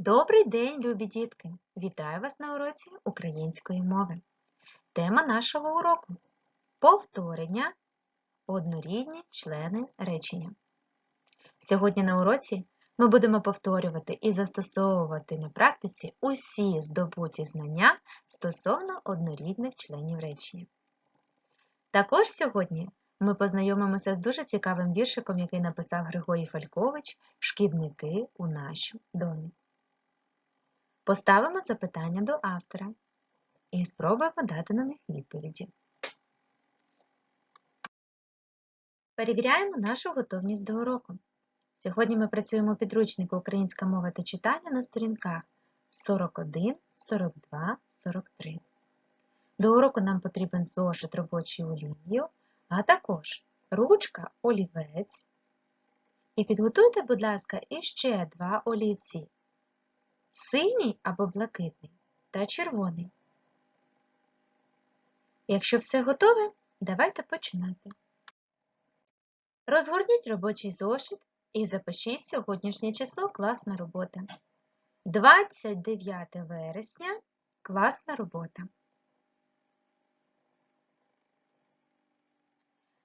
Добрий день, любі дітки! Вітаю вас на уроці української мови. Тема нашого уроку повторення однорідні члени речення. Сьогодні на уроці ми будемо повторювати і застосовувати на практиці усі здобуті знання стосовно однорідних членів речення. Також сьогодні ми познайомимося з дуже цікавим віршиком, який написав Григорій Фалькович Шкідники у нашому домі. Поставимо запитання до автора і спробуємо дати на них відповіді. Перевіряємо нашу готовність до уроку. Сьогодні ми працюємо у підручнику Українська мова та читання на сторінках 41, 42, 43. До уроку нам потрібен зошит робочий олією, а також ручка олівець. І підготуйте, будь ласка, іще два олівці синій або блакитний та червоний. Якщо все готове, давайте починати. Розгорніть робочий зошит і запишіть сьогоднішнє число класна робота. 29 вересня класна робота.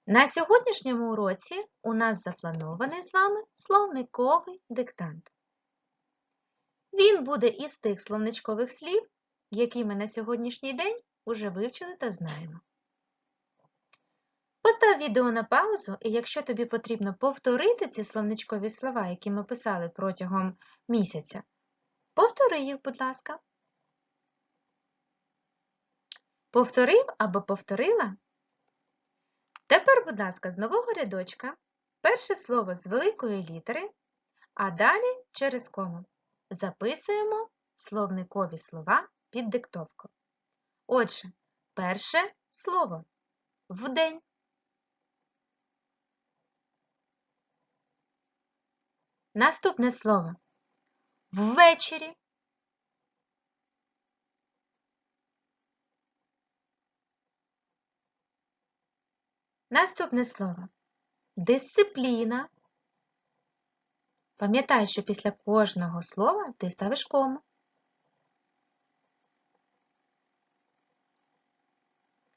На сьогоднішньому уроці у нас запланований з вами словниковий диктант. Він буде із тих словничкових слів, які ми на сьогоднішній день уже вивчили та знаємо. Постав відео на паузу, і якщо тобі потрібно повторити ці словничкові слова, які ми писали протягом місяця, повтори їх, будь ласка. Повторив або повторила? Тепер, будь ласка, з нового рядочка перше слово з великої літери, а далі через кому. Записуємо словникові слова під диктовку. Отже, перше слово вдень. Наступне слово ввечері. Наступне слово дисципліна. Пам'ятай, що після кожного слова ти ставиш кому.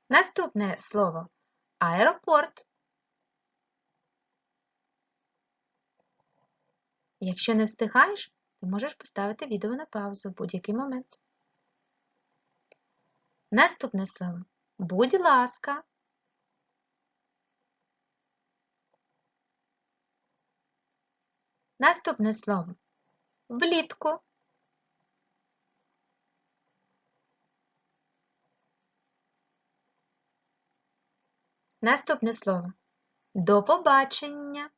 Наступне слово аеропорт. Якщо не встигаєш, ти можеш поставити відео на паузу в будь-який момент. Наступне слово будь ласка. Наступне слово влітку. Наступне слово до побачення.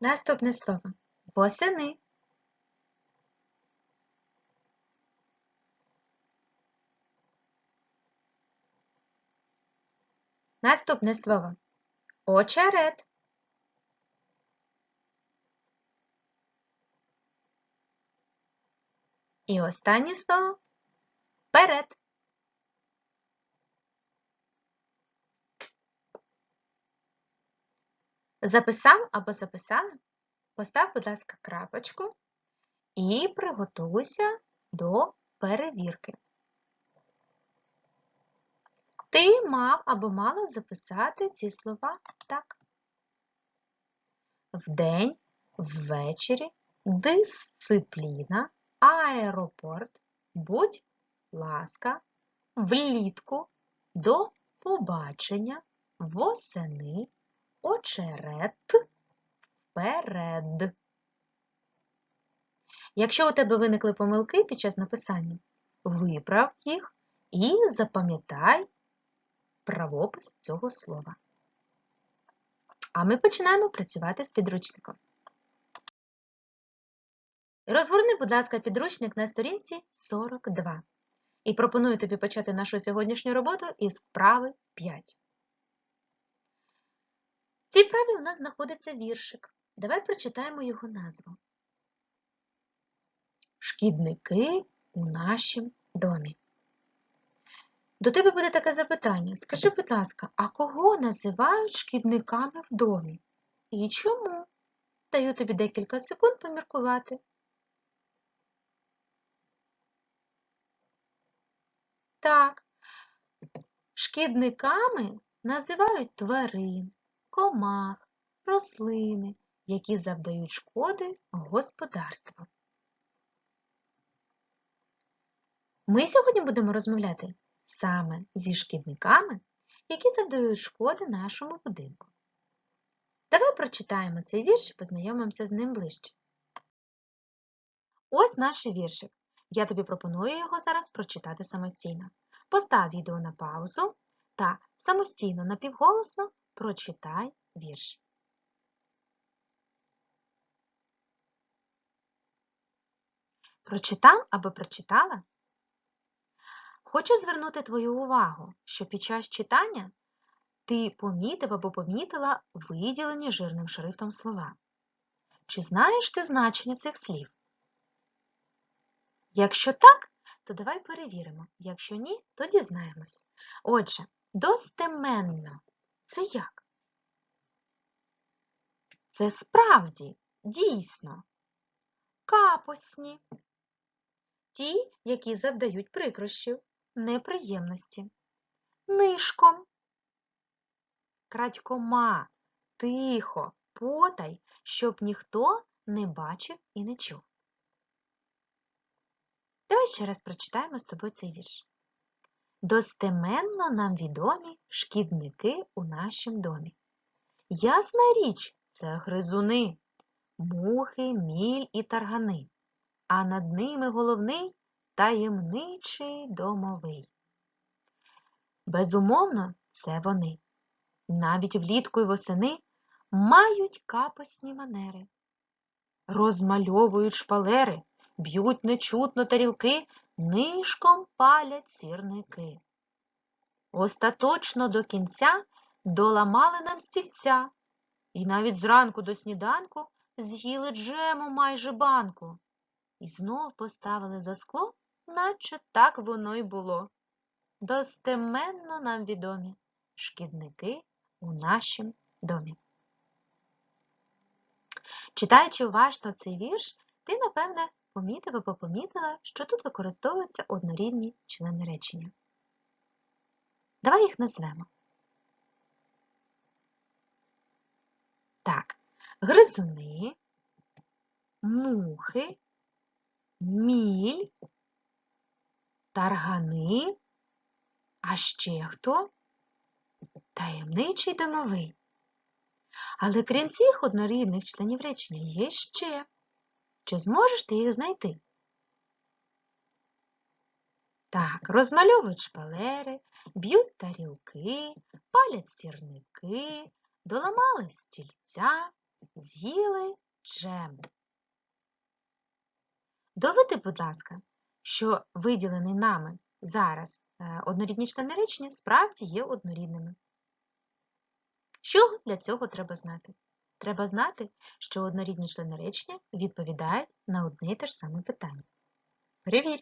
Наступне слово восени. Наступне слово очерет. І останнє слово перед. Записав або записала? Постав, будь ласка, крапочку і приготуйся до перевірки. Ти мав або мала записати ці слова так. Вдень, ввечері, дисципліна, аеропорт, будь ласка, влітку, до побачення, восени, очерет, вперед. Якщо у тебе виникли помилки під час написання, виправ їх і запам'ятай правопис цього слова. А ми починаємо працювати з підручником. Розгорни, будь ласка, підручник на сторінці 42. І пропоную тобі почати нашу сьогоднішню роботу із вправи 5. В цій вправі у нас знаходиться віршик. Давай прочитаємо його назву. Шкідники у нашім домі. До тебе буде таке запитання. Скажи, будь ласка, а кого називають шкідниками в домі? І чому? Даю тобі декілька секунд поміркувати. Так, шкідниками називають тварин, комах, рослини, які завдають шкоди господарству. Ми сьогодні будемо розмовляти саме зі шкідниками, які завдають шкоди нашому будинку. Давай прочитаємо цей вірш і познайомимося з ним ближче. Ось наш віршик. Я тобі пропоную його зараз прочитати самостійно. Постав відео на паузу та самостійно напівголосно прочитай вірш. Прочитав або прочитала? Хочу звернути твою увагу, що під час читання ти помітив або помітила виділені жирним шрифтом слова. Чи знаєш ти значення цих слів? Якщо так, то давай перевіримо. Якщо ні, то дізнаємось. Отже, достеменно це як? Це справді, дійсно, капосні, ті, які завдають прикрощів, неприємності, нишком, крадькома, тихо, потай, щоб ніхто не бачив і не чув. Давай ще раз прочитаємо з тобою цей вірш. Достеменно нам відомі шкідники у нашім домі. Ясна річ, це гризуни, мухи, міль і таргани, а над ними головний таємничий домовий. Безумовно, це вони. Навіть влітку й восени мають капосні манери, розмальовують шпалери, б'ють нечутно тарілки, нишком палять сірники. Остаточно до кінця доламали нам стільця, і навіть зранку до сніданку з'їли джему майже банку. І знов поставили за скло, наче так воно й було. Достеменно нам відомі шкідники у нашім домі. Читаючи уважно цей вірш, ти, напевне, помітив або помітила, що тут використовуються однорідні члени речення. Давай їх назвемо. Так, гризуни, мухи, міль, таргани, а ще хто? Таємничий домовий. Але крім цих однорідних членів речення є ще. Чи зможеш ти їх знайти? Так, розмальовують шпалери, б'ють тарілки, палять сірники, доламали стільця, з'їли джем. Доведи, будь ласка, що виділений нами зараз е, однорідні члени речення справді є однорідними. Що для цього треба знати? Треба знати, що однорідні члени речення відповідають на одне й те ж саме питання. Перевірь.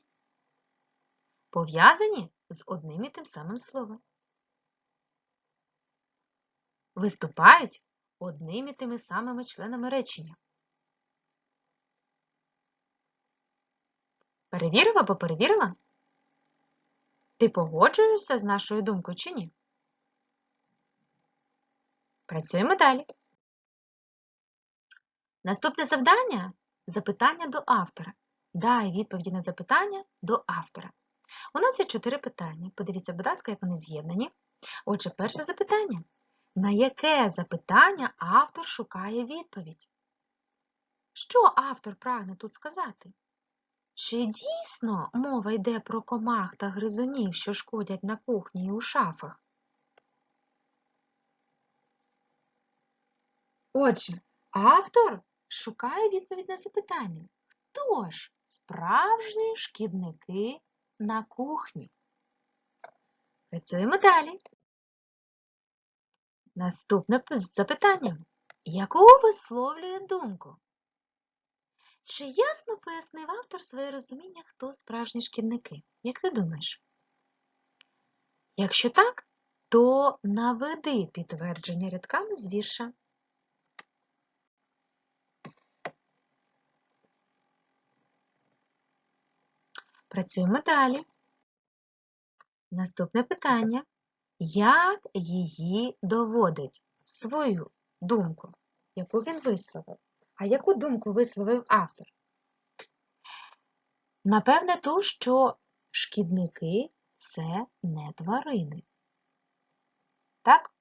Пов'язані з одним і тим самим словом. Виступають одним і тими самими членами речення. Перевірив або перевірила? Ти погоджуєшся з нашою думкою чи ні? Працюємо далі. Наступне завдання запитання до автора. Дай відповіді на запитання до автора. У нас є чотири питання. Подивіться, будь ласка, як вони з'єднані. Отже, перше запитання. На яке запитання автор шукає відповідь? Що автор прагне тут сказати? Чи дійсно мова йде про комах та гризунів, що шкодять на кухні і у шафах? Отже, автор шукає відповідь на запитання. Хто ж справжні шкідники на кухні? Працюємо далі. Наступне запитання. Яку висловлює думку? Чи ясно пояснив автор своє розуміння, хто справжні шкідники? Як ти думаєш? Якщо так, то наведи підтвердження рядками з вірша. Працюємо далі. Наступне питання. Як її доводить свою думку, яку він висловив? А яку думку висловив автор? Напевне, ту, що шкідники це не тварини. Так?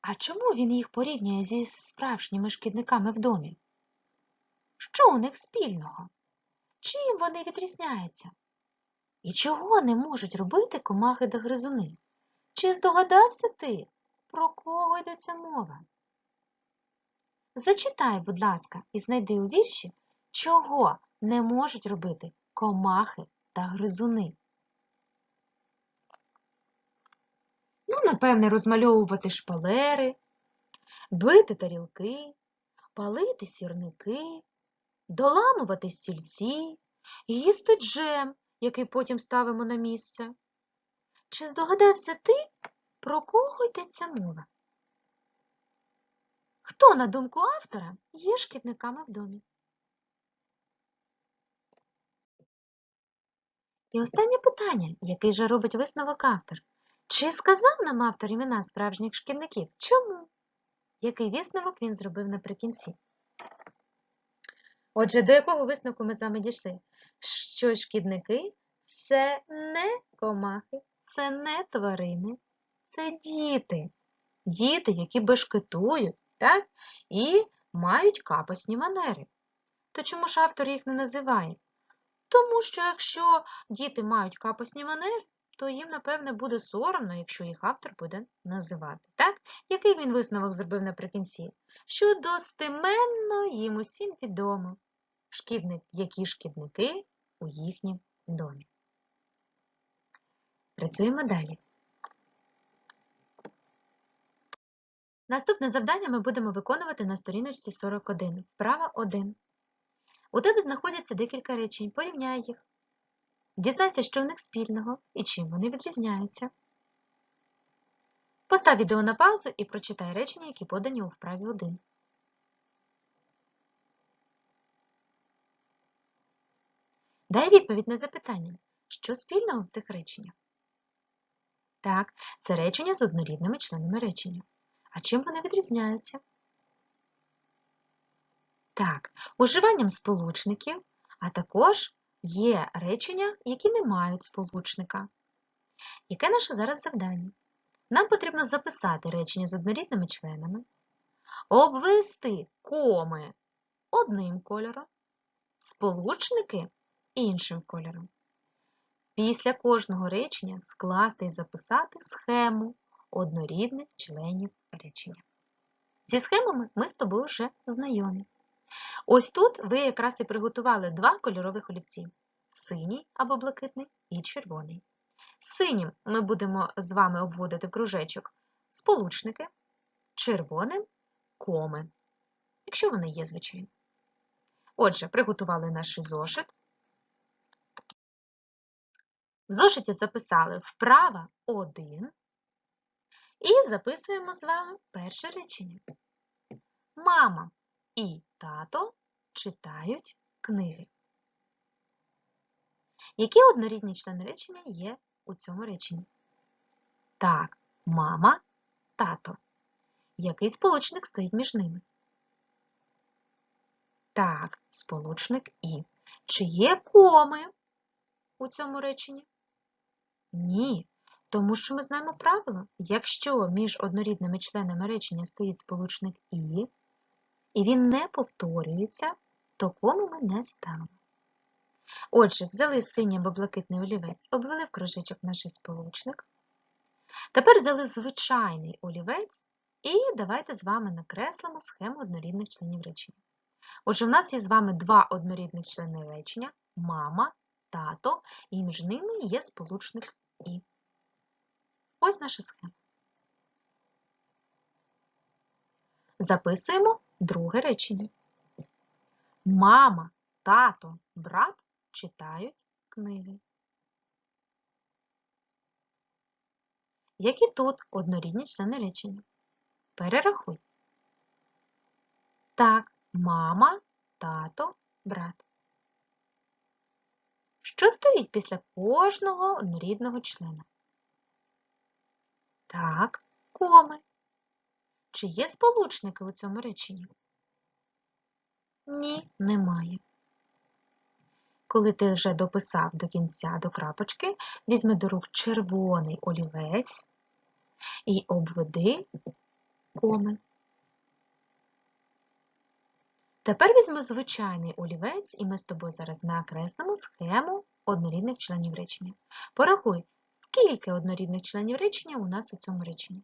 А чому він їх порівнює зі справжніми шкідниками в домі? Що у них спільного? Чим вони відрізняються? І чого не можуть робити комахи та гризуни? Чи здогадався ти, про кого йдеться мова? Зачитай, будь ласка, і знайди у вірші, чого не можуть робити комахи та гризуни. Ну, напевне, розмальовувати шпалери, бити тарілки, палити сірники, доламувати стільці, їсти джем, який потім ставимо на місце. Чи здогадався ти, про кого йдеться мова? Хто, на думку автора, є шкідниками в домі? І останнє питання, який же робить висновок автор. Чи сказав нам автор імена справжніх шкідників? Чому? Який висновок він зробив наприкінці? Отже, до якого висновку ми з вами дійшли? Що шкідники це не комахи, це не тварини, це діти. Діти, які бешкетують, так? і мають капосні манери. То чому ж автор їх не називає? Тому що якщо діти мають капосні манери, то їм, напевне, буде соромно, якщо їх автор буде називати. Так? Який він висновок зробив наприкінці? Що достеменно їм усім відомо, шкідник, які шкідники у їхнім домі. Працюємо далі. Наступне завдання ми будемо виконувати на сторіночці 41. Вправа 1. У тебе знаходяться декілька речень. Порівняй їх. Дізнайся, що в них спільного і чим вони відрізняються. Постав відео на паузу і прочитай речення, які подані у вправі 1. Дай відповідь на запитання, що спільного в цих реченнях? Так, це речення з однорідними членами речення. А чим вони відрізняються? Так, уживанням сполучників, а також є речення, які не мають сполучника. Яке наше зараз завдання? Нам потрібно записати речення з однорідними членами, обвести коми одним кольором, сполучники іншим кольором. Після кожного речення скласти і записати схему однорідних членів речення. Зі схемами ми з тобою вже знайомі. Ось тут ви якраз і приготували два кольорових олівці синій або блакитний і червоний. Синім ми будемо з вами обводити кружечок сполучники, червоним коми, якщо вони є, звичайно. Отже, приготували наш зошит. В зошиті записали вправа 1 і записуємо з вами перше речення. Мама і тато читають книги. Які однорідні члени речення є у цьому реченні? Так, мама, тато. Який сполучник стоїть між ними? Так, сполучник І. Чи є коми у цьому реченні? Ні. Тому що ми знаємо правило, якщо між однорідними членами речення стоїть сполучник І, і він не повторюється, то кому ми не ставимо. Отже, взяли синій або блакитний олівець, обвели в кружечок наш сполучник. Тепер взяли звичайний олівець і давайте з вами накреслимо схему однорідних членів речення. Отже, у нас є з вами два однорідних члени речення мама, тато, і між ними є сполучник І. Ось наша схема. Записуємо друге речення. Мама, тато, брат читають книги. які тут однорідні члени речення. Перерахуй. Так, мама, тато, брат. Що стоїть після кожного однорідного члена? Так, коми. Чи є сполучники у цьому реченні? Ні, немає. Коли ти вже дописав до кінця до крапочки, візьми до рук червоний олівець і обведи коми. Тепер візьми звичайний олівець, і ми з тобою зараз накреслимо схему однорідних членів речення. Порахуй, скільки однорідних членів речення у нас у цьому реченні?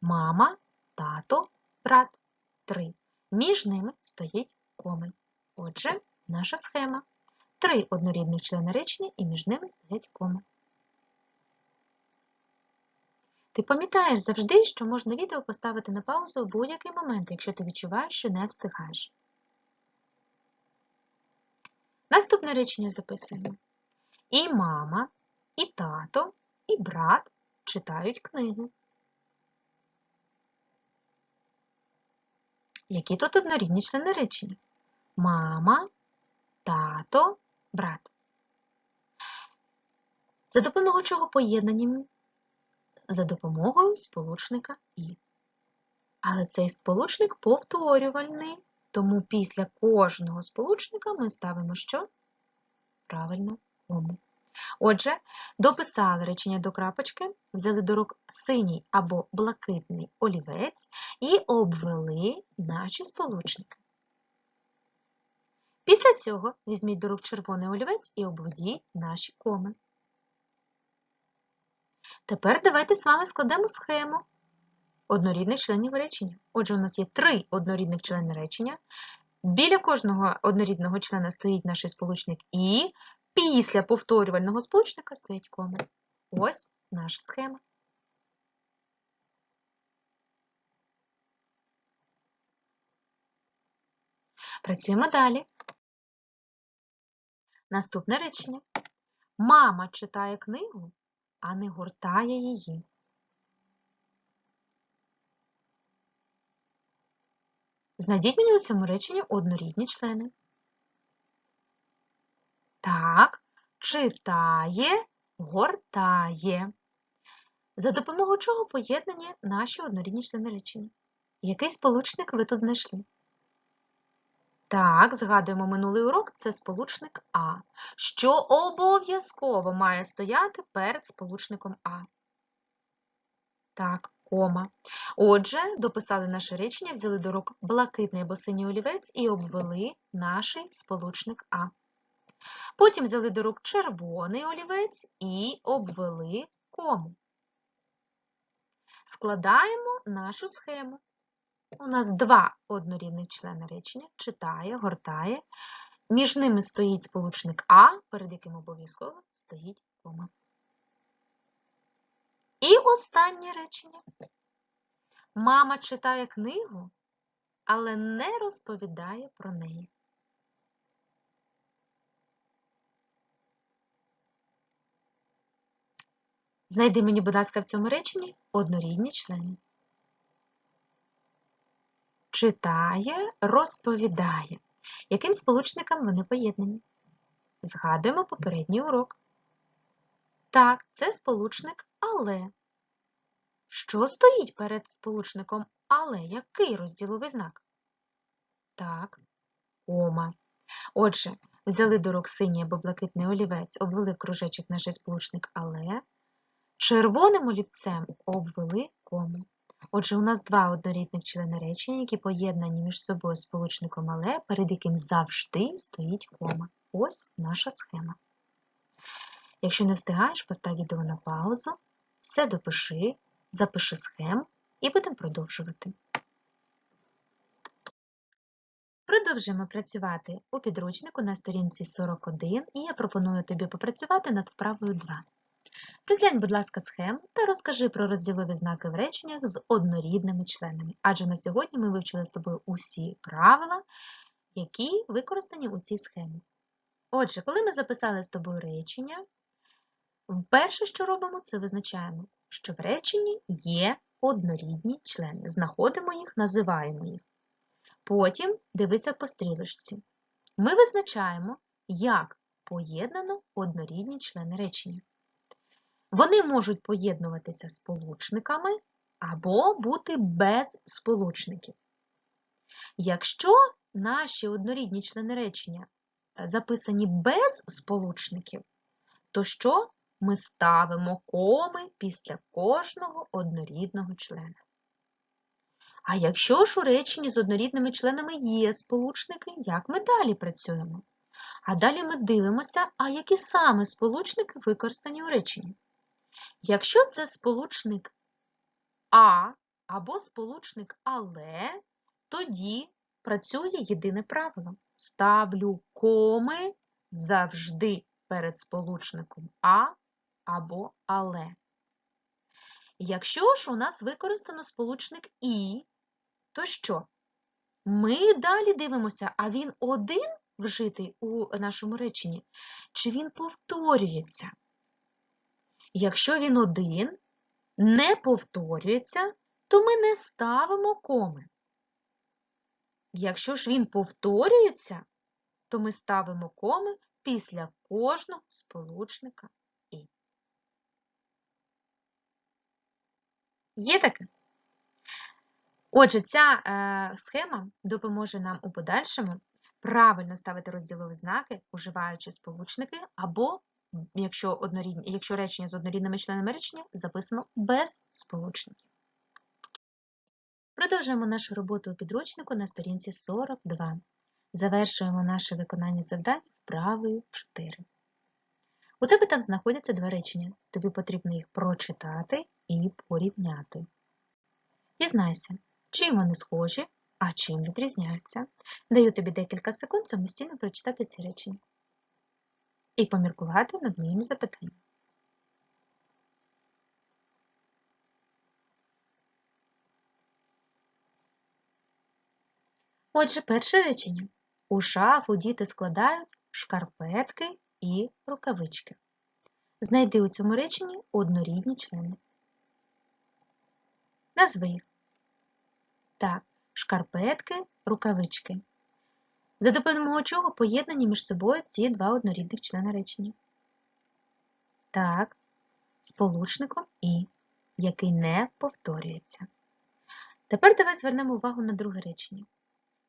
Мама, тато, брат. Три. Між ними стоїть коми. Отже, наша схема. Три однорідних члени речення і між ними стоять коми. Ти пам'ятаєш завжди, що можна відео поставити на паузу у будь-який момент, якщо ти відчуваєш, що не встигаєш. Наступне речення записуємо. І мама, і тато, і брат читають книги. Які тут однорідні члени речення? Мама, тато, брат. За допомогою чого поєднані? За допомогою сполучника І. Але цей сполучник повторювальний, тому після кожного сполучника ми ставимо що? Правильно, кому. Отже, дописали речення до крапочки, взяли до рук синій або блакитний олівець і обвели наші сполучники. Після цього візьміть до рук червоний олівець і обведіть наші коми. Тепер давайте з вами складемо схему однорідних членів речення. Отже, у нас є три однорідних члени речення. Біля кожного однорідного члена стоїть наш сполучник І, після повторювального сполучника стоїть кома. Ось наша схема. Працюємо далі. Наступне речення. Мама читає книгу, а не гортає її. Знайдіть мені у цьому реченні однорідні члени. Так, читає, гортає. За допомогою чого поєднані наші однорідні члени речення? Який сполучник ви тут знайшли? Так, згадуємо минулий урок, це сполучник А, що обов'язково має стояти перед сполучником А. Так, кома. Отже, дописали наше речення, взяли до рук блакитний або синій олівець і обвели наш сполучник А. Потім взяли до рук червоний олівець і обвели кому. Складаємо нашу схему. У нас два однорідних члени речення читає, гортає. Між ними стоїть сполучник А, перед яким обов'язково стоїть кома. І останнє речення. Мама читає книгу, але не розповідає про неї. Знайди мені, будь ласка, в цьому реченні однорідні члени. Читає, розповідає. Яким сполучникам вони поєднані? Згадуємо попередній урок. Так, це сполучник але. Що стоїть перед сполучником але? Який розділовий знак? Так, кома. Отже, взяли до рук синій або блакитний олівець, обвели кружечок наш сполучник але. Червоним олівцем обвели кому. Отже, у нас два однорідних члени речення, які поєднані між собою сполучником але, перед яким завжди стоїть кома. Ось наша схема. Якщо не встигаєш, постав відео на паузу, все допиши, запиши схему і будемо продовжувати. Продовжуємо працювати у підручнику на сторінці 41, і я пропоную тобі попрацювати над вправою 2. Розглянь, будь ласка, схему та розкажи про розділові знаки в реченнях з однорідними членами, адже на сьогодні ми вивчили з тобою усі правила, які використані у цій схемі. Отже, коли ми записали з тобою речення, вперше, що робимо, це визначаємо що в реченні є однорідні члени. Знаходимо їх, називаємо їх. Потім дивися по стрілочці. Ми визначаємо, як поєднано однорідні члени речення. Вони можуть поєднуватися сполучниками або бути без сполучників. Якщо наші однорідні члени речення записані без сполучників, то що ми ставимо коми після кожного однорідного члена? А якщо ж у реченні з однорідними членами є сполучники, як ми далі працюємо? А далі ми дивимося, а які саме сполучники використані у реченні. Якщо це сполучник А або сполучник але, тоді працює єдине правило. Ставлю коми завжди перед сполучником А або але. Якщо ж у нас використано сполучник І, то що? Ми далі дивимося, а він один вжитий у нашому реченні, чи він повторюється? Якщо він один не повторюється, то ми не ставимо коми. Якщо ж він повторюється, то ми ставимо коми після кожного сполучника І. Є таке? Отже, ця е, схема допоможе нам у подальшому правильно ставити розділові знаки, уживаючи сполучники, або, якщо, однорідні, якщо речення з однорідними членами речення, записано без сполучників. Продовжуємо нашу роботу у підручнику на сторінці 42. Завершуємо наше виконання завдань вправою 4. У тебе там знаходяться два речення. Тобі потрібно їх прочитати і порівняти. Дізнайся, чим вони схожі, а чим відрізняються. Даю тобі декілька секунд самостійно прочитати ці речення і поміркувати над моїми запитаннями. Отже, перше речення. У шафу діти складають шкарпетки і рукавички. Знайди у цьому реченні однорідні члени. Назви їх. Так, шкарпетки, рукавички. За допомогою чого поєднані між собою ці два однорідних члени речення. Так, сполучником і, який не повторюється. Тепер давай звернемо увагу на друге речення.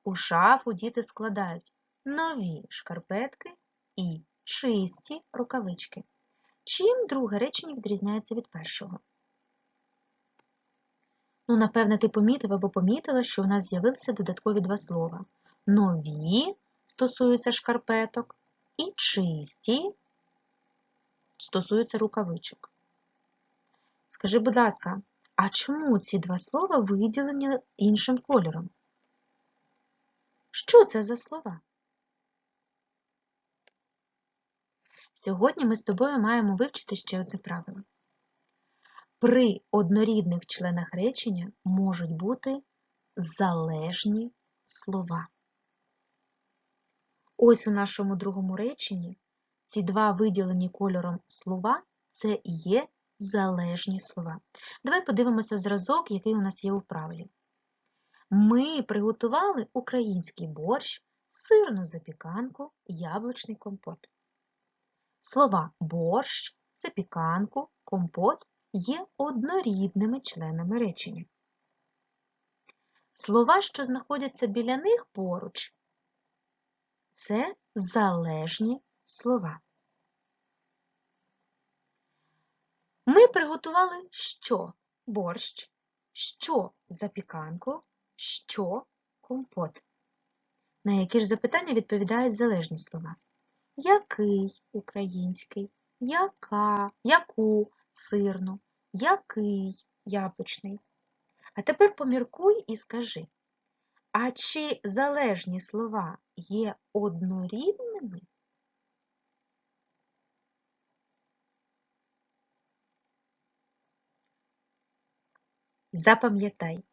У шафу діти складають нові шкарпетки і чисті рукавички. Чим друге речення відрізняється від першого? Ну, напевне, ти помітив або помітила, що у нас з'явилися додаткові два слова. Нові стосуються шкарпеток і чисті стосуються рукавичок. Скажи, будь ласка, а чому ці два слова виділені іншим кольором? Що це за слова? Сьогодні ми з тобою маємо вивчити ще одне правило. При однорідних членах речення можуть бути залежні слова. Ось у нашому другому реченні ці два виділені кольором слова це є залежні слова. Давай подивимося зразок, який у нас є у правилі. Ми приготували український борщ, сирну запіканку, яблучний компот. Слова борщ, запіканку, компот є однорідними членами речення. Слова, що знаходяться біля них поруч, це залежні слова. Ми приготували що борщ, що запіканку, що компот. На які ж запитання відповідають залежні слова? Який український, яка, яку сирну, який яблучний. А тепер поміркуй і скажи, а чи залежні слова є однорідними? Запам'ятай,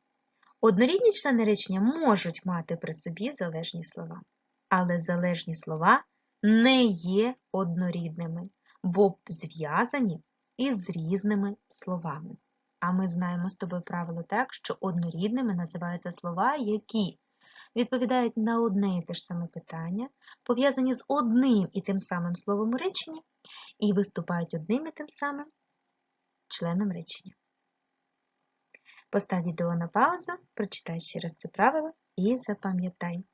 однорідні члени речення можуть мати при собі залежні слова, але залежні слова не є однорідними, бо зв'язані із різними словами. А ми знаємо з тобою правило так, що однорідними називаються слова, які відповідають на одне і те ж саме питання, пов'язані з одним і тим самим словом у реченні, і виступають одним і тим самим членом речення. Постав відео на паузу, прочитай ще раз це правило і запам'ятай.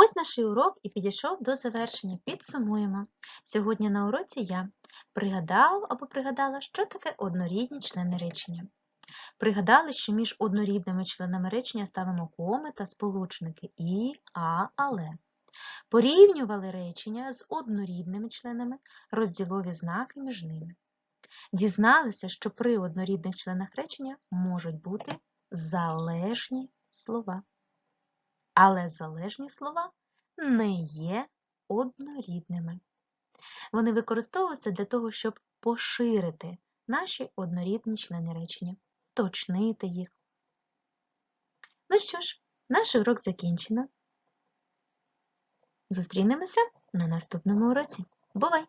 Ось наш урок і підійшов до завершення. Підсумуємо. Сьогодні на уроці я пригадав або пригадала, що таке однорідні члени речення. Пригадали, що між однорідними членами речення ставимо коми та сполучники і, а, але. Порівнювали речення з однорідними членами, розділові знаки між ними. Дізналися, що при однорідних членах речення можуть бути залежні слова. Але залежні слова не є однорідними. Вони використовуються для того, щоб поширити наші однорідні члени речення, точнити їх. Ну що ж, наш урок закінчено. Зустрінемося на наступному уроці. Бувай!